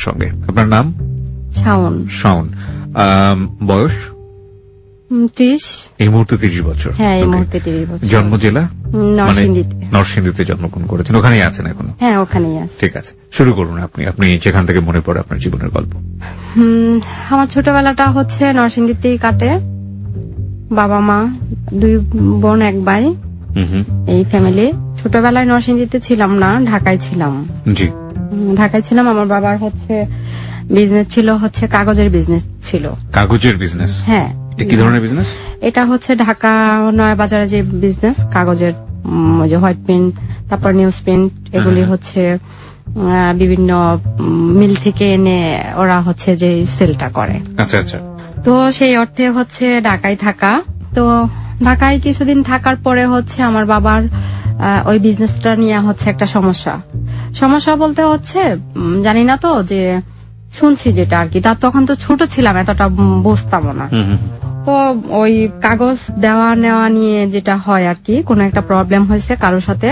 সঙ্গে। আপনার নাম? শাওন। শাওন। বয়স? ত্রিশ। এই মুহূর্তে তিরিশ বছর। হ্যাঁ এই মুহূর্তে তিরিশ বছর। জন্ম জেলা? নরসিংদীতে। নরসিংদীতে জন্মগ্রহণ করেছেন। ওখানেই আছেন এখনও? হ্যাঁ ওখানেই আছে। ঠিক আছে। শুরু করুন আপনি। আপনি যেখান থেকে মনে পড়ে আপনার জীবনের গল্প। আমার ছোটবেলাটা হচ্ছে নরসিংদীতেই কাটে। বাবা মা দুই বোন এক ভাই। এই ফ্যামিলি ছোটবেলায় নরসিংদীতে ছিলাম না ঢাকায় ছিলাম। জি। ঢাকায় ছিলাম আমার বাবার হচ্ছে বিজনেস ছিল হচ্ছে কাগজের বিজনেস ছিল। কাগজের বিজনেস হ্যাঁ। এটা কি ধরনের বিজনেস এটা হচ্ছে ঢাকা নয়া বাজারে যে বিজনেস কাগজের যে হোয়াইট প্রিন্ট তারপর নিউজ প্রিন্ট এগুলি হ্যাঁ। হচ্ছে বিভিন্ন মিল থেকে এনে ওরা হচ্ছে যে সেলটা করে। আচ্ছা আচ্ছা। তো সেই অর্থে হচ্ছে ঢাকায় থাকা। তো ঢাকায় কিছুদিন থাকার পরে হচ্ছে আমার বাবার ওই বিজনেসটা নিয়ে হচ্ছে একটা সমস্যা। সমস্যা বলতে হচ্ছে জানি না তো যে শুনছি যেটা আর কি। তার তখন তো ছোট ছিলাম এতটা উম, বুঝতামও না। তো ওই কাগজ দেওয়া নেওয়া নিয়ে যেটা হয় আর কি কোনো একটা প্রবলেম হয়েছে কারোর সাথে।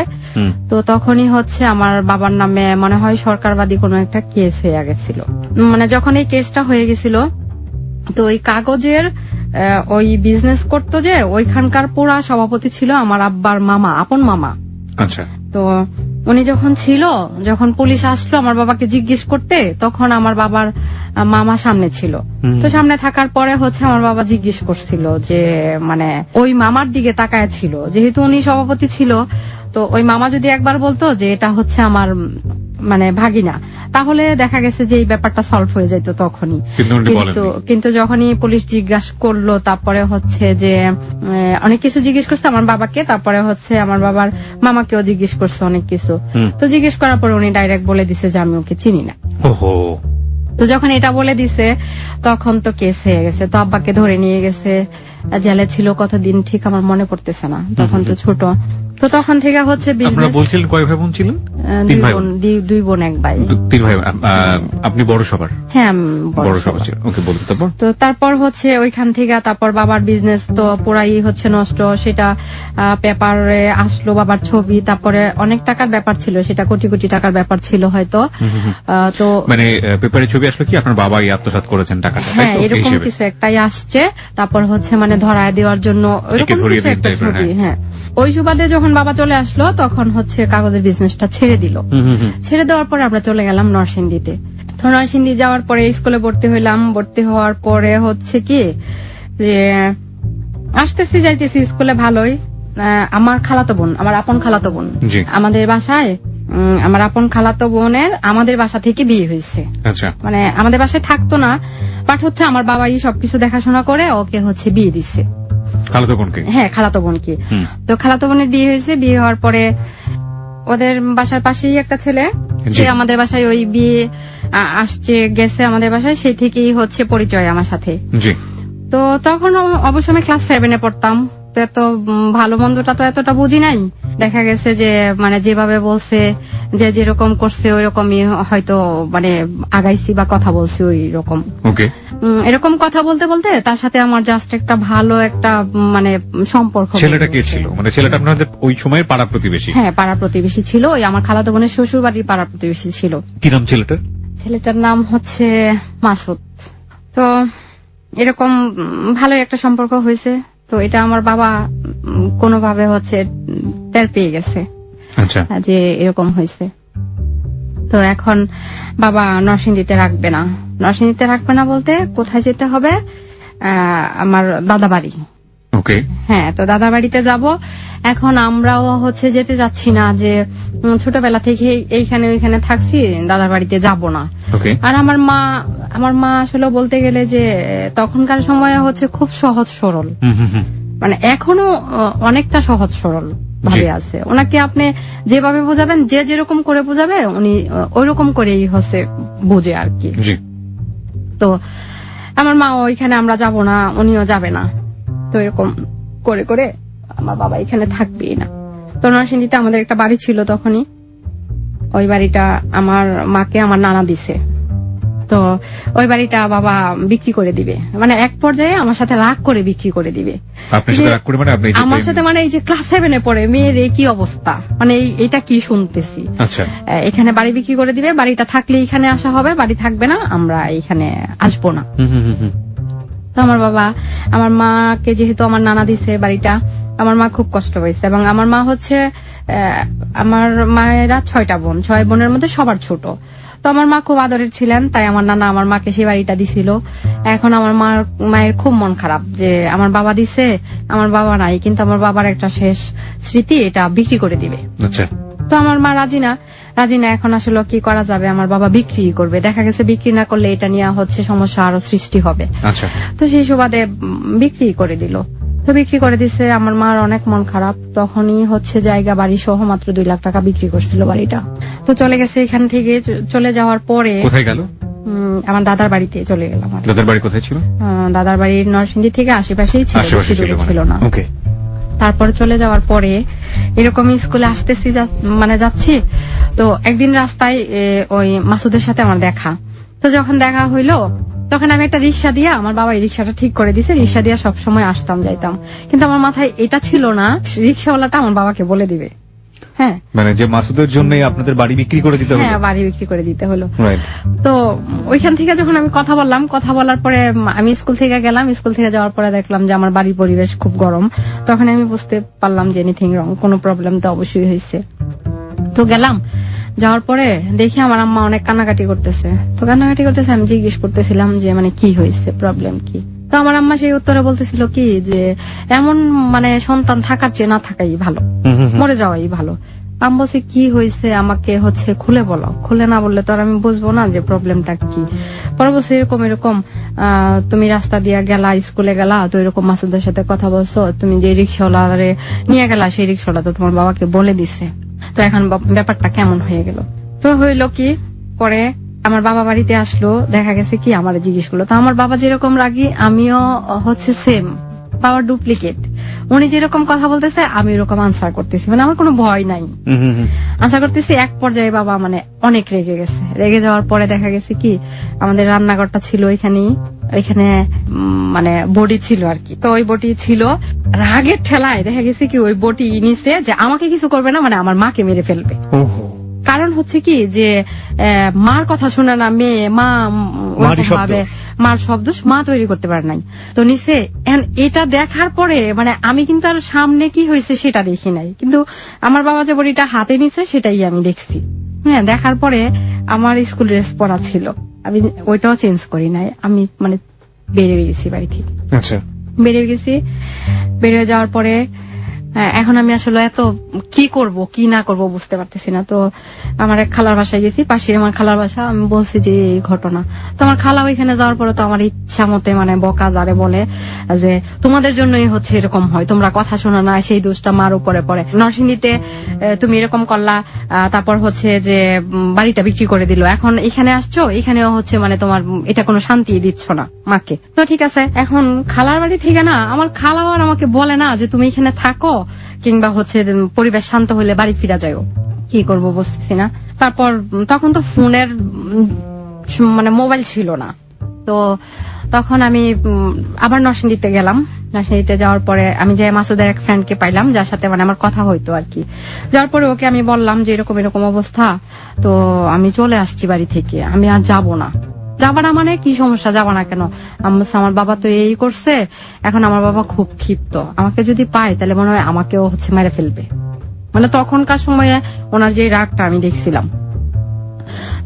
তো তখনই হচ্ছে আমার বাবার নামে মনে হয় সরকারবাদী কোনো একটা কেস হয়ে গেছিল। মানে যখন এই কেসটা হয়ে গেছিল তো ওই কাগজের ওই বিজনেস করতো যে ওইখানকার পুরা সভাপতি ছিল আমার আব্বার মামা আপন মামা। আচ্ছা। তো উনি যখন ছিল যখন পুলিশ আসলো আমার বাবাকে জিজ্ঞেস করতে তখন আমার বাবার মামা সামনে ছিল। তো সামনে থাকার পরে হচ্ছে আমার বাবা জিজ্ঞেস করছিল যে মানে ওই মামার দিকে তাকায় ছিল। যেহেতু উনি সভাপতি ছিল তো ওই মামা যদি একবার বলতো যে এটা হচ্ছে আমার মানে ভাগিনা। তাহলে দেখা গেছে যে এই ব্যাপারটা সলভ হয়ে যেত তখনই। কিন্তু কিন্তু যখনই পুলিশ জিজ্ঞাসা করল তারপরে হচ্ছে যে অনেক কিছু জিজ্ঞেস করছে আমার বাবাকে তারপরে হচ্ছে আমার বাবার মামাকেও জিজ্ঞেস করছে অনেক কিছু। তো জিজ্ঞেস করার পরে উনি ডাইরেক্ট বলে দিছে যে আমি ওকে চিনি না। তো যখন এটা বলে দিছে তখন তো কেস হয়ে গেছে। তো আব্বাকে ধরে নিয়ে গেছে। জেলে ছিল কতদিন ঠিক আমার মনে পড়তেছে না। তখন তো ছোট। তো তখন থেকে হচ্ছে আপনারা বলছিলেন কয় ভাই বোন ছিলেন দুই তিন ভাই দুই- বোন এক ভাই। তিন ভাই আপনি বড় সবার? হ্যাঁ বড় সবার। ছিলেন। ওকে বলুন তারপর। তো তারপর হচ্ছে ওইখান থেকে তারপর বাবার বিজনেস তো পুরাই হচ্ছে নষ্ট। সেটা পেপারে আসলো বাবার ছবি তারপরে অনেক টাকার ব্যাপার ছিল। সেটা কোটি কোটি টাকার ব্যাপার ছিল হয়তো। তো মানে পেপারে ছবি আসলো কি? আপনার বাবা এই আত্মসাৎ করেছেন টাকাটা হ্যাঁ এরকম কিছু একটাই আসছে। তারপর হচ্ছে মানে ধরায় দেওয়ার জন্য ওইরকম কিছু একটা ছবি হ্যাঁ। ওই সুবাদে যখন বাবা চলে আসলো তখন হচ্ছে কাগজের বিজনেসটা ছেড়ে দিল। ছেড়ে দেওয়ার পরে আমরা চলে গেলাম নরসিংদীতে। তো নরসিংদী যাওয়ার পরে স্কুলে ভর্তি হইলাম। ভর্তি হওয়ার পরে হচ্ছে কি যে আসতেছি যাইতেছি স্কুলে ভালোই। আমার খালাতো বোন আমার আপন খালাতো বোন। আমাদের বাসায় আমার আপন খালাতো বোনের আমাদের বাসা থেকে বিয়ে হয়েছে। আচ্ছা। মানে আমাদের বাসায় থাকতো না বাট হচ্ছে আমার বাবাই সবকিছু দেখাশোনা করে ওকে হচ্ছে বিয়ে দিচ্ছে খালাতো বোনকে? হ্যাঁ খালাতো বোনকে। তো খালাতো বোনের বিয়ে হয়েছে বিয়ে হওয়ার পরে ওদের বাসার পাশেই একটা ছেলে সে আমাদের বাসায় ওই বিয়ে আসছে গেছে আমাদের বাসায় সেই থেকেই হচ্ছে পরিচয় আমার সাথে। জি। তো তখন অবশ্য আমি ক্লাস সেভেনে পড়তাম। এত ভালো মন্দটা তো এতটা বুঝি নাই। দেখা গেছে যে মানে যেভাবে বলছে যে যেরকম করছে ওই রকমই হয়তো মানে আগাইছি বা কথা বলছি ওই রকম এরকম কথা বলতে বলতে তার সাথে আমার জাস্ট একটা ভালো একটা মানে সম্পর্ক ছেলেটা কে ছিল? মানে ছেলেটা আপনাদের ওই সময়ের পাড়া প্রতিবেশী। হ্যাঁ পাড়া প্রতিবেশী ছিল। ওই আমার খালাতো বোনের শ্বশুর বাড়ির পাড়া প্রতিবেশী ছিল। কি নাম ছেলেটার ছেলেটার নাম হচ্ছে মাসুদ। তো এরকম ভালোই একটা সম্পর্ক হয়েছে। তো এটা আমার বাবা কোনোভাবে হচ্ছে টের পেয়ে গেছে। আচ্ছা। যে এরকম হয়েছে। তো এখন বাবা নরসিংদীতে রাখবে না। নরসিংদীতে রাখবে না বলতে কোথায় যেতে হবে? আহ, আমার দাদা বাড়ি ওকে হ্যাঁ তো দাদা বাড়িতে যাব। এখন আমরাও হচ্ছে যেতে যাচ্ছি না যে ছোটবেলা থেকে এইখানে ওইখানে থাকছি দাদার বাড়িতে যাব না। আর আমার মা আমার মা আসলে বলতে গেলে যে তখনকার সময় হচ্ছে খুব সহজ সরল। মানে এখনও অনেকটা সহজ সরল ভাবে আছে। ওনাকে আপনি যেভাবে বোঝাবেন যে যেরকম করে বোঝাবে উনি ওই রকম করেই হচ্ছে বুঝে আর কি। তো আমার মা ওইখানে আমরা যাব না উনিও যাবে না। তো এরকম করে করে আমার বাবা এখানে থাকবেই না। তো নরসিংদীতে আমাদের একটা বাড়ি ছিল তখনই। ওই বাড়িটা আমার মাকে আমার নানা দিছে। তো ওই বাড়িটা বাবা বিক্রি করে দিবে। মানে এক পর্যায়ে আমার সাথে রাগ করে বিক্রি করে দিবে। মানে আমার সাথে মানে এই যে ক্লাস সেভেনে পড়ে মেয়ের এই কি অবস্থা? মানে এই- এটা কি শুনতেছি? আচ্ছা। এখানে বাড়ি বিক্রি করে দিবে বাড়িটা থাকলে এখানে আসা হবে বাড়ি থাকবে না আমরা এখানে আসব না। তো আমার বাবা আমার মাকে যেহেতু আমার নানা দিছে বাড়িটা আমার মা খুব কষ্ট হয়েছে এবং আমার মা হচ্ছে আমার মায়েরা ছয়টা বোন ছয় বোনের মধ্যে সবার ছোট। তো আমার মা খুব আদরের ছিলেন তাই আমার নানা আমার মাকে সেই বাড়িটা দিছিল। এখন আমার মার মায়ের খুব মন খারাপ যে আমার বাবা দিছে আমার বাবা নাই কিন্তু আমার বাবার একটা শেষ স্মৃতি এটা বিক্রি করে দিবে। আচ্ছা। তো আমার মা রাজি না। রাজি না এখন আসলে কি করা যাবে? আমার বাবা বিক্রি করবে। দেখা গেছে বিক্রি না করলে এটা নিয়ে হচ্ছে সমস্যা আরও সৃষ্টি হবে। আচ্ছা। তো সেই সুবাদে বিক্রি করে দিল। তো বিক্রি করে দিছে আমার মার অনেক মন খারাপ। তখনই হচ্ছে জায়গা বাড়ি সহ মাত্র দুই লাখ টাকা বিক্রি করছিল বাড়িটা। তো চলে গেছে এখান থেকে চলে যাওয়ার পরে কোথায় গেল? আমার দাদার বাড়িতে চলে গেলাম দাদার বাড়ি কোথায় ছিল? দাদার বাড়ির নরসিংদী থেকে আশেপাশেই ছিল মানে। ছিল না। ওকে। তারপরে চলে যাওয়ার পরে এরকম স্কুলে আসতেছি মানে যাচ্ছি তো একদিন রাস্তায় ওই মাসুদের সাথে আমার দেখা। তো যখন দেখা হইল তখন আমি একটা রিক্সা দিয়া আমার বাবা এই রিক্সাটা ঠিক করে দিছে রিক্সা দিয়া সব সময় আসতাম যাইতাম। কিন্তু আমার মাথায় এটা ছিল না রিক্সাওয়ালাটা আমার বাবাকে বলে দিবে। হ্যাঁ। মানে যে মাসুদের জন্য আপনাদের বাড়ি বিক্রি করে দিতে হ্যাঁ বাড়ি বিক্রি করে দিতে হলো। তো ওইখান থেকে যখন আমি কথা বললাম কথা বলার পরে আমি স্কুল থেকে গেলাম স্কুল থেকে যাওয়ার পরে দেখলাম যে আমার বাড়ির পরিবেশ খুব গরম। তখন আমি বুঝতে পারলাম যে এনিথিং রং কোনো প্রবলেম তো অবশ্যই হয়েছে তো গেলাম। যাওয়ার পরে দেখি আমার আম্মা অনেক কান্নাকাটি করতেছে। তো কান্নাকাটি করতেছে আমি জিজ্ঞেস করতেছিলাম যে মানে কি হয়েছে? প্রবলেম কি? তো আমার আম্মা সেই উত্তরে বলতেছিল কি যে এমন মানে সন্তান থাকার চেয়ে না থাকাই ভালো। মরে যাওয়াই ভালো। আমি বলছি কি হয়েছে? আমাকে হচ্ছে খুলে বলো। খুলে না বললে তো আর আমি বুঝব না যে প্রবলেমটা কি। পরে বলছে এরকম এরকম আহ, তুমি রাস্তা দিয়ে গেলা স্কুলে গেলা তো এরকম মাসুদের সাথে কথা বলছো তুমি যে রিক্সাওয়ালারে নিয়ে গেলা সেই রিক্সাওয়ালা তো তোমার বাবাকে বলে দিছে। তো এখন ব্যাপারটা কেমন হয়ে গেল? তো হইল কি, পরে আমার বাবা বাড়িতে আসলো, দেখা গেছে কি, আমার জিজ্ঞেস করল, তো আমার বাবা যেরকম রাগি, আমিও হচ্ছে সেম বাবা ডুপ্লিকেট উনি যেরকম কথা বলতেছে আমি এরকম আনসার করতেছি। মানে আমার কোনো ভয় নাই। আনসার করতেছি এক পর্যায়ে বাবা মানে অনেক রেগে গেছে। রেগে যাওয়ার পরে দেখা গেছে কি আমাদের রান্নাঘরটা ছিল এখানেই এখানে মানে বডি ছিল আর কি। তো ওই বটি ছিল রাগের ঠেলায়। দেখা গেছে কি ওই বটি নিচে যে আমাকে কিছু করবে না মানে আমার মাকে মেরে ফেলবে। হচ্ছে কি যে মার কথা শুনে না মেয়ে মা ভাবে মার শব্দ মা তৈরি করতে পারে নাই। তো নিচে এটা দেখার পরে মানে আমি কিন্তু আর সামনে কি হয়েছে সেটা দেখি নাই। কিন্তু আমার বাবা যে বড়িটা হাতে নিছে সেটাই আমি দেখছি। হ্যাঁ দেখার পরে আমার স্কুল ড্রেস পরা ছিল। আমি ওইটাও চেঞ্জ করি নাই। আমি মানে বেড়ে গেছি বাড়ি থেকে। আচ্ছা। বেরিয়ে গেছি। বেড়ে যাওয়ার পরে এখন আমি আসলে এত কি করব, কি না করব বুঝতে পারতেছি না। তো আমার এক খালার বাসায় গেছি পাশে আমার খালার বাসা, আমি বলছি যে এই ঘটনা। তো আমার খালা ওইখানে যাওয়ার পরে তো আমার ইচ্ছা মতে মানে বকা যারে বলে যে, তোমাদের জন্যই হচ্ছে এরকম হয়, তোমরা কথা শোনো না, সেই দোষটা মার উপরে পড়ে। নরসিংদীতে তুমি এরকম করলা তারপর হচ্ছে যে বাড়িটা বিক্রি করে দিল। এখন এখানে আসছো, এখানেও হচ্ছে মানে তোমার, এটা কোনো শান্তি দিচ্ছ না মাকে। তো ঠিক আছে, এখন খালার বাড়ি থেকে না আমার খালাও আর আমাকে বলে না যে তুমি এখানে থাকো কিংবা হচ্ছে পরিবেশ শান্ত হলে বাড়ি ফিরা যাও কি করব বুঝতেছি না। তারপর তখন তো ফোনের মানে মোবাইল ছিল না। তো তখন আমি আবার নরসিংদীতে গেলাম। নরসিংদীতে যাওয়ার পরে আমি যে মাসুদের এক ফ্রেন্ডকে পাইলাম, যার সাথে মানে আমার কথা হইতো আর কি। যাওয়ার পরে ওকে আমি বললাম যে এরকম এরকম অবস্থা, তো আমি চলে আসছি বাড়ি থেকে। আমি আর যাব না। যাবা না মানে কি সমস্যা? যাবা না কেন আমি আমার বাবা তো এই করছে। এখন আমার বাবা খুব ক্ষিপ্ত। আমাকে যদি পায়, তাহলে মনে হয় আমাকেও হচ্ছে মেরে ফেলবে। মানে তখনকার সময়ে ওনার যে রাগটা আমি দেখছিলাম।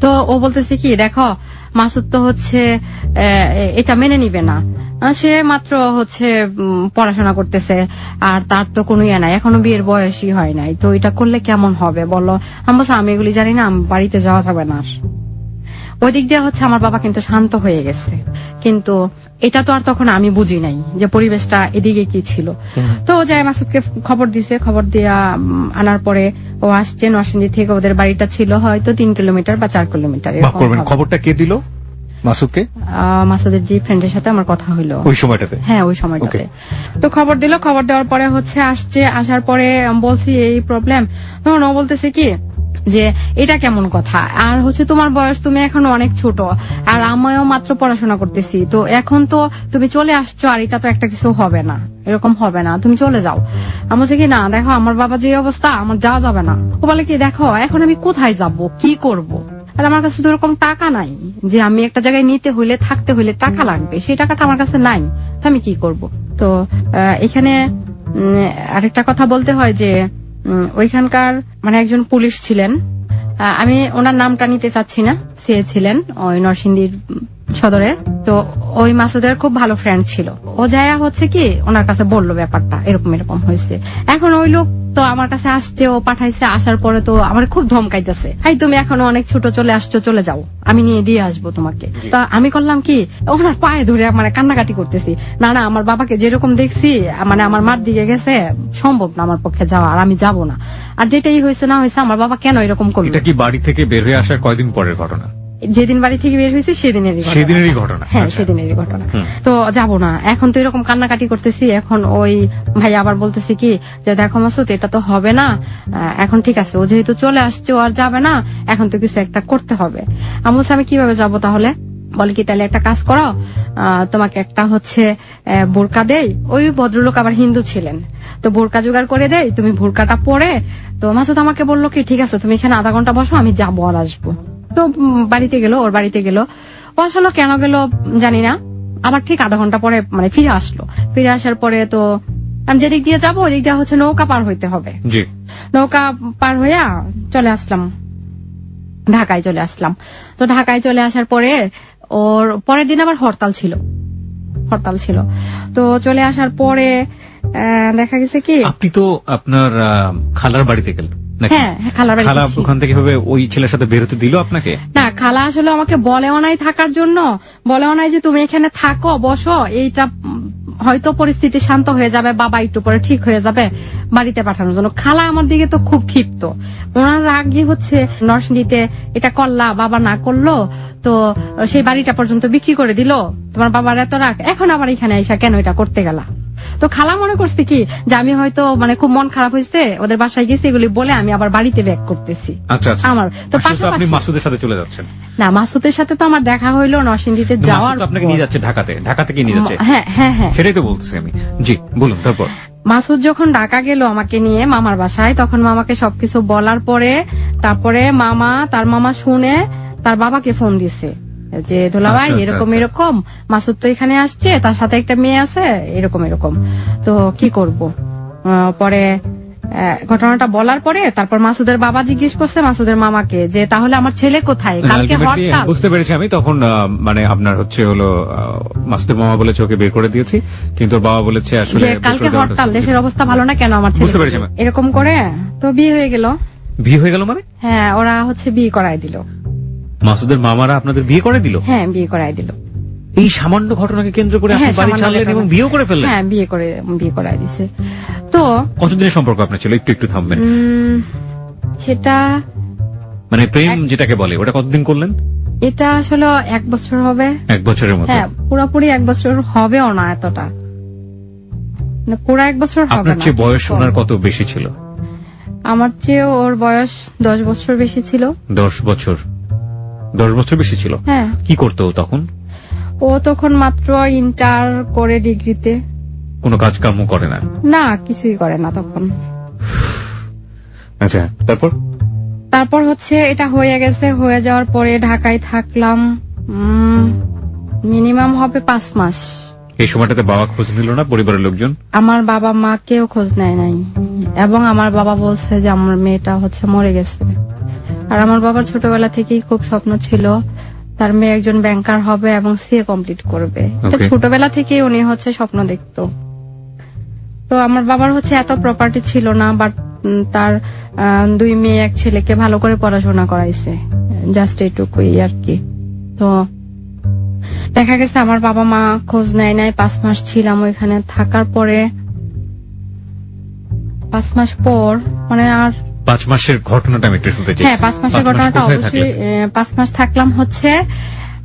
তো ও বলতেছে কি, দেখো, মাসুদ তো হচ্ছে এটা মেনে নিবে না। সে মাত্র হচ্ছে পড়াশোনা করতেছে। আর তার তো কোনো ইয়ে নাই। এখনও বিয়ের বয়সই হয় নাই। তো এটা করলে কেমন হবে বলো? আমি আমি এগুলি জানি না, বাড়িতে যাওয়া যাবে না ওই দিক দিয়ে হচ্ছে আমার বাবা কিন্তু শান্ত হয়ে গেছে। কিন্তু এটা তো আর তখন আমি বুঝি নাই যে পরিবেশটা এদিকে কি ছিল। তো যায় মাসুদকে খবর দিছে খবর দিয়া আনার পরে ও আসছে নরসিংদী থেকে ওদের বাড়িটা ছিল হয়তো তিন কিলোমিটার বা চার কিলোমিটার। খবরটা কে দিল? মাসুদকে? মাসুদের যে ফ্রেন্ডের সাথে আমার কথা হইল। ওই সময়টাতে? হ্যাঁ ওই সময়টাতে। তো খবর দিল খবর দেওয়ার পরে হচ্ছে আসছে আসার পরে বলছি এই প্রবলেম তখন ও বলতেছে কি যে এটা কেমন কথা? আর হচ্ছে তোমার বয়স, তুমি এখন অনেক ছোট। আর আমিও মাত্র পড়াশোনা করতেছি। তো এখন তো তুমি চলে আসছো আর এটা তো একটা কিছু হবে না। এরকম হবে না। তুমি চলে যাও। আমি বলছি কি, না, দেখো, আমার বাবা যে অবস্থা, আমার যাওয়া যাবে না। ও বলে কি, দেখো, এখন আমি কোথায় যাব? কি করব? আর আমার কাছে তো এরকম টাকা নাই যে আমি একটা জায়গায় নিতে হইলে, থাকতে হইলে টাকা লাগবে। সেই টাকাটা আমার কাছে নাই। তো আমি কি করব? তো এখানে আরেকটা কথা বলতে হয় যে ওইখানকার মানে একজন পুলিশ ছিলেন। আমি ওনার নামটা নিতে চাচ্ছি না, সে ছিলেন, ওই নরসিংদীর সদরের তো ওই মাসুদের খুব ভালো ফ্রেন্ড ছিল। ও যায়া হচ্ছে কি ওনার কাছে বলল ব্যাপারটা এরকম এরকম হয়েছে। এখন ওই লোক তো আমার কাছে আসছে ও পাঠাইছে আসার পরে তো আমার খুব ধমকাইতেছে। হাই তুমি এখনও অনেক ছোট চলে আসছো চলে যাও আমি নিয়ে দিয়ে আসব তোমাকে। তা আমি করলাম কি ওনার পায়ে ধরে মানে কান্নাকাটি করতেছি। না না আমার বাবাকে যেরকম দেখছি মানে আমার মার দিকে গেছে সম্ভব না আমার পক্ষে যাওয়া আর আমি যাব না। আর যেটাই হয়েছে না হয়েছে আমার বাবা কেন এরকম করল? এটা কি বাড়ি থেকে বের হয়ে আসার কয়দিন পরের ঘটনা? যেদিন বাড়ি থেকে বের হয়েছে সেদিনেরই ঘটনা। সেদিনেরই ঘটনা। হ্যাঁ আচ্ছা। সেদিনেরই ঘটনা। তো যাব না। এখন তো এরকম কান্নাকাটি করতেছি। এখন ওই ভাই আবার বলতেছি কি যে দেখো মাসুদ এটা তো হবে না। এখন ঠিক আছে ও যেহেতু চলে আসছে ও আর যাবে না। এখন তো কিছু একটা করতে হবে। আমি আমি কীভাবে যাব তাহলে? বলে কি তাহলে একটা কাজ করো। আহ, তোমাকে একটা হচ্ছে বোরকা দেই। ওই ভদ্রলোক আবার হিন্দু ছিলেন। তো বোরকা জোগাড় করে দেই তুমি বোরকাটা পরে। তো মাসুদ আমাকে বলল কি ঠিক আছে তুমি এখানে আধা ঘণ্টা বসো আমি যাব আর আসব। তো বাড়িতে গেল ওর বাড়িতে গেল। ও আসলে কেন গেল জানি না। আবার ঠিক আধা ঘণ্টা পরে মানে ফিরে আসলো। ফিরে আসার পরে তো আমি যেদিক দিয়ে যাব ওদিক দিয়ে হচ্ছে নৌকা পার হইতে হবে। নৌকা পার হইয়া চলে আসলাম। ঢাকায় চলে আসলাম। তো ঢাকায় চলে আসার পরে ওর পরের দিন আবার হরতাল ছিল। হরতাল ছিল। তো চলে আসার পরে আহ, দেখা গেছে কি? আপনি তো আপনার খালার বাড়িতে গেলেন? হ্যাঁ খালার বাড়ি খালা ওখান থেকে ভাবে ওই ছেলের সাথে বেরোতে দিল আপনাকে? না খালা আসলে আমাকে বলেও নাই থাকার জন্য। বলেও নাই যে তুমি এখানে থাকো বসো এইটা হয়তো পরিস্থিতি শান্ত হয়ে যাবে বাবা একটু পরে ঠিক হয়ে যাবে বাড়িতে পাঠানোর জন্য। খালা আমার দিকে তো খুব ক্ষিপ্ত। ওনার রাগই হচ্ছে নরসিংদীতে এটা করলা বাবা না করল তো সেই বাড়িটা পর্যন্ত বিক্রি করে দিল। তোমার বাবার এত রাগ এখন আবার এখানে এসে কেন এটা করতে গেলা? তো খালা মনে করছে কি যে আমি হয়তো মানে খুব মন খারাপ হয়েছে ওদের বাসায় গেছি এগুলি বলে আমি আবার বাড়িতে ব্যাক করতেছি। আচ্ছা আচ্ছা। আমার। তো আপনি মাসুদের সাথে চলে যাচ্ছেন। না মাসুদের সাথে তো আমার দেখা হইল নরসিংদীতে যাওয়ার আপনাকে নিয়ে যাচ্ছে ঢাকাতে। ঢাকা থেকে নিয়ে যাচ্ছে। হ্যাঁ হ্যাঁ হ্যাঁ। সেটাই তো বলতেছি আমি। জি বলুন তারপর। মাসুদ যখন ঢাকা গেল আমাকে নিয়ে মামার বাসায় তখন মামাকে সবকিছু বলার পরে তারপরে মামা তার মামা শুনে তার বাবাকে ফোন দিছে। যে দুলাভাই আচ্ছা, আচ্ছা, এরকম আচ্ছা। এরকম মাসুদ তো এখানে আসছে তার সাথে একটা মেয়ে আছে এরকম এরকম। তো কি করব? পরে ঘটনাটা বলার পরে তারপর মাসুদের বাবা জিজ্ঞেস করছে মাসুদের মামাকে যে তাহলে আমার ছেলে কোথায়? কালকে হরতাল বুঝতে পেরেছি আমি তখন মানে আপনার হচ্ছে হলো মাসুদের মামা বলেছে ওকে বের করে দিয়েছি কিন্তু বাবা বলেছে আসলে কালকে হরতাল দেশের অবস্থা ভালো না কেন আমার ছেলে। এরকম করে তো বিয়ে হয়ে গেল। বিয়ে হয়ে গেল মানে? হ্যাঁ ওরা হচ্ছে বিয়ে করায় দিল। মাসুদের মামারা আপনাদের বিয়ে করে দিল? হ্যাঁ বিয়ে করায় দিল। এই সামান্য ঘটনাকে কেন্দ্র করে আপনি হ্যাঁ, বাড়ি ছাড়লেন এবং বিয়েও করে ফেললেন? হ্যাঁ বিয়ে করে বিয়ে করায় দিছে। তো কতদিনের সম্পর্ক আপনার ছিল? একটু একটু থামবেন। সেটা মানে প্রেম যেটাকে বলে ওটা কতদিন করলেন? এটা আসলে এক বছর হবে। এক বছরের মতো। হ্যাঁ পুরোপুরি এক বছর হবেও না এতটা। মানে পুরো এক বছর হবে আপনার না চেয়ে বয়স ওনার কত বেশি ছিল? আমার চেয়ে ওর বয়স দশ বছর বেশি ছিল। দশ বছর। দশ বছর বেশি ছিল। হ্যাঁ। কি করতো ও তখন? ও তখন মাত্র ইন্টার করে ডিগ্রিতে। কোনো কাজ কাম করে না? না কিছুই করে না তখন। আচ্ছা তারপর? তারপর হচ্ছে এটা হয়ে গেছে হয়ে যাওয়ার পরে ঢাকায় থাকলাম মিনিমাম হবে পাঁচ মাস। এই সময়টাতে বাবা খোঁজ নিল না পরিবারের লোকজন? আমার বাবা মা কেউ খোঁজ নেয় নাই। এবং আমার বাবা বলছে যে আমার মেয়েটা হচ্ছে মরে গেছে। আর আমার বাবার ছোটবেলা থেকেই খুব স্বপ্ন ছিল তার মেয়ে একজন ব্যাংকার হবে এবং সিএ কমপ্লিট করবে। ছোটবেলা থেকেই উনি হচ্ছে স্বপ্ন দেখতো। তো আমার বাবার হচ্ছে এত প্রপার্টি ছিল না বাট তার দুই মেয়ে এক ছেলেকে ভালো করে পড়াশোনা করাইছে জাস্ট এইটুকুই আর কি। তো দেখা গেছে আমার বাবা মা খোঁজ নেয় নাই পাঁচ মাস ছিলাম ওইখানে থাকার পরে পাঁচ মাস পর মানে আর পাঁচ মাসের ঘটনাটা আমি একটু শুনতে চাই। হ্যাঁ পাঁচ মাসের ঘটনাটা অবশ্যই পাঁচ মাস থাকলাম হচ্ছে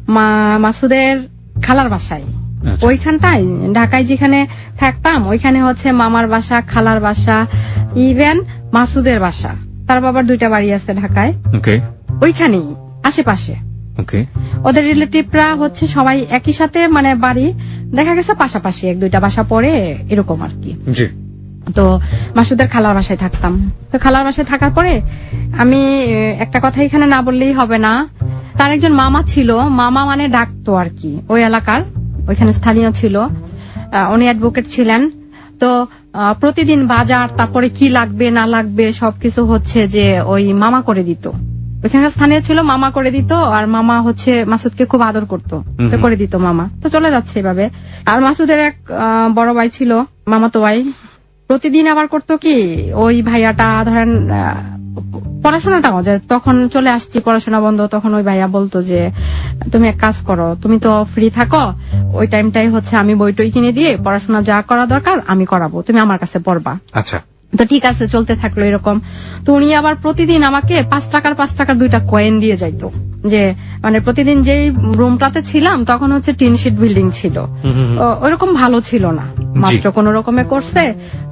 মা- মাসুদের খালার বাসায়। আচ্ছা। ওইখানটায় ঢাকায় যেখানে থাকতাম ওইখানে হচ্ছে মামার বাসা খালার বাসা ইভেন মাসুদের বাসা। তার বাবার দুইটা বাড়ি আছে ঢাকায়। ওকে। ওইখানেই আশেপাশে। ওকে। ওদের রিলেটিভরা হচ্ছে সবাই একই সাথে মানে বাড়ি দেখা গেছে পাশাপাশি এক দুইটা বাসা পরে এরকম আর কি। জি। তো মাসুদের খালার বাসায় থাকতাম। তো খালার বাসায় থাকার পরে আমি একটা কথা এখানে না বললেই হবে না। তার একজন মামা ছিল মামা মানে ডাকতো আর কি। ওই এলাকার ওইখানে স্থানীয় ছিল। উনি অ্যাডভোকেট ছিলেন। তো প্রতিদিন বাজার তারপরে কি লাগবে না লাগবে সবকিছু হচ্ছে যে ওই মামা করে দিত। ওইখানে স্থানীয় ছিল মামা করে দিত আর মামা হচ্ছে মাসুদকে খুব আদর করতো। তো করে দিত মামা। তো চলে যাচ্ছে এভাবে। আর মাসুদের এক বড় ভাই ছিল মামাতো ভাই। প্রতিদিন আবার করতো কি? ওই ভাইয়াটা ধরেন আহ, পড়াশোনাটাও যে তখন চলে আসছি পড়াশোনা বন্ধ তখন ওই ভাইয়া বলতো যে তুমি এক কাজ করো তুমি তো ফ্রি থাকো ওই টাইমটাই হচ্ছে আমি বইটই কিনে দিয়ে পড়াশোনা যা করা দরকার আমি করাবো তুমি আমার কাছে পড়বা। আচ্ছা। তো ঠিক আছে চলতে থাকল এরকম। তো উনি আবার প্রতিদিন আমাকে পাঁচ টাকার পাঁচ টাকার দুইটা কয়েন দিয়ে যাইতো। যে মানে প্রতিদিন যেই রুমটাতে ছিলাম তখন হচ্ছে টিন শিট বিল্ডিং ছিল। ওরকম ভালো ছিল না। মাত্র কোন রকমে করছে।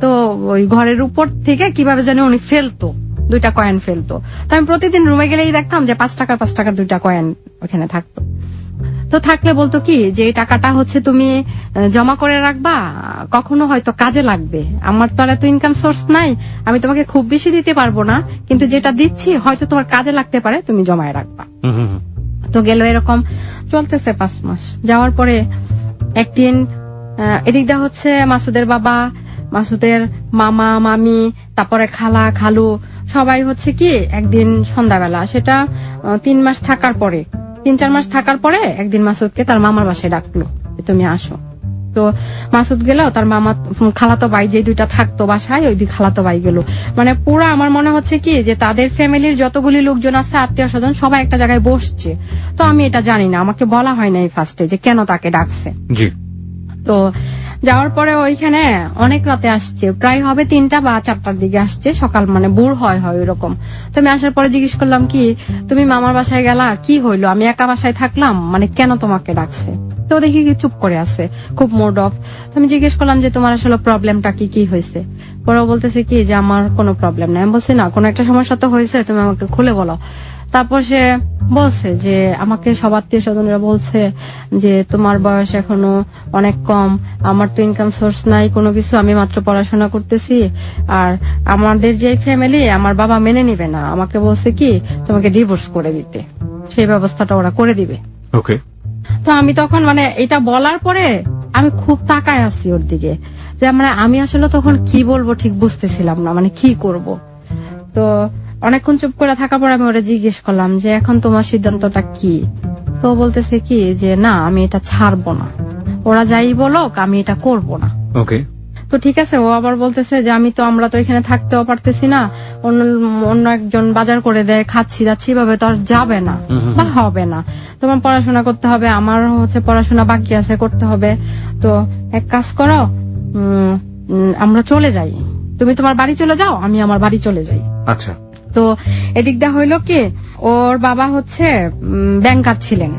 তো ওই ঘরের উপর থেকে কীভাবে জানি উনি ফেলতো দুইটা কয়েন ফেলতো। তো আমি প্রতিদিন রুমে গেলেই দেখতাম যে পাঁচ টাকার পাঁচ টাকার দুইটা কয়েন ওখানে থাকতো। তো থাকলে বলতো কি যে এই টাকাটা হচ্ছে তুমি জমা করে রাখবা কখনো হয়তো কাজে লাগবে। আমার তো আর এত ইনকাম সোর্স নাই আমি তোমাকে খুব বেশি দিতে পারব না কিন্তু যেটা দিচ্ছি হয়তো তোমার কাজে লাগতে পারে তুমি জমায় রাখবা। তো গেল এরকম চলতেছে পাঁচ মাস। যাওয়ার পরে একদিন আহ, এদিক দিয়ে হচ্ছে মাসুদের বাবা মাসুদের মামা মামি তারপরে খালা খালু সবাই হচ্ছে কি একদিন সন্ধ্যাবেলা সেটা তিন মাস থাকার পরে। তিন চার মাস থাকার পরে একদিন মাসুদকে তার মামার বাসায় ডাকলো তুমি আসো। তো মাসুদ গেল তার মামা খালাতো ভাই যে দুইটা থাকতো বাসায় ওই দুই খালাতো ভাই গেল। মানে পুরো আমার মনে হচ্ছে কি যে তাদের ফ্যামিলির যতগুলি লোকজন আছে আত্মীয় স্বজন সবাই একটা জায়গায় বসছে। তো আমি এটা জানি না আমাকে বলা হয় না এই ফার্স্টে যে কেন তাকে ডাকছে। তো যাওয়ার পরে ওইখানে অনেক রাতে আসছে। প্রায় হবে তিনটা বা চারটার দিকে আসছে। সকাল মানে বুড় হয় হয় ওইরকম। তো আমি আসার পরে জিজ্ঞেস করলাম, কি, তুমি মামার বাসায় গেলা? কি হইল? আমি একা বাসায় থাকলাম? মানে কেন তোমাকে ডাকছে? তো দেখি কি চুপ করে আছে, খুব মোড অফ। আমি জিজ্ঞেস করলাম যে, তোমার আসলে প্রবলেমটা কি? কি হয়েছে? পরে বলতেছে কি, যে আমার কোনো প্রবলেম নাই। আমি বলছি, না, কোনো একটা সমস্যা তো হয়েছে, তুমি আমাকে খুলে বলো। তারপর সে বলছে যে আমাকে সব আত্মীয় স্বজনরা বলছে যে তোমার বয়স এখনও অনেক কম আমার তো ইনকাম সোর্স নাই কোনো কিছু আমি মাত্র পড়াশোনা করতেছি। আর আমাদের যে ফ্যামিলি আমার বাবা মেনে নিবে না। আমাকে বলছে কি তোমাকে ডিভোর্স করে দিতে। সেই ব্যবস্থাটা ওরা করে দিবে। ওকে। তো আমি তখন মানে এটা বলার পরে আমি খুব তাকায় আছি ওর দিকে। যে মানে আমি আসলে তখন কি বলব ঠিক বুঝতেছিলাম না মানে কি করব? তো অনেকক্ষণ চুপ করে থাকার পর আমি ওরা জিজ্ঞেস করলাম যে এখন তোমার সিদ্ধান্তটা কি? তো বলতেছে কি যে না আমি এটা ছাড়বো না। ওরা যাই বলুক আমি এটা করব না। ওকে। তো ঠিক আছে ও আবার বলতেছে যে আমি তো আমরা তো এখানে থাকতেও পারতেছি না। অন্য অন্য একজন বাজার করে দেয় খাচ্ছি যাচ্ছি এভাবে তো আর যাবে না। বা হবে না। তোমার পড়াশোনা করতে হবে আমার হচ্ছে পড়াশোনা বাকি আছে করতে হবে। তো এক কাজ করো আমরা চলে যাই। তুমি তোমার বাড়ি চলে যাও আমি আমার বাড়ি চলে যাই। আচ্ছা। তো এদিক দা হইল কি ওর বাবা হচ্ছে ব্যাংকার ছিলেন।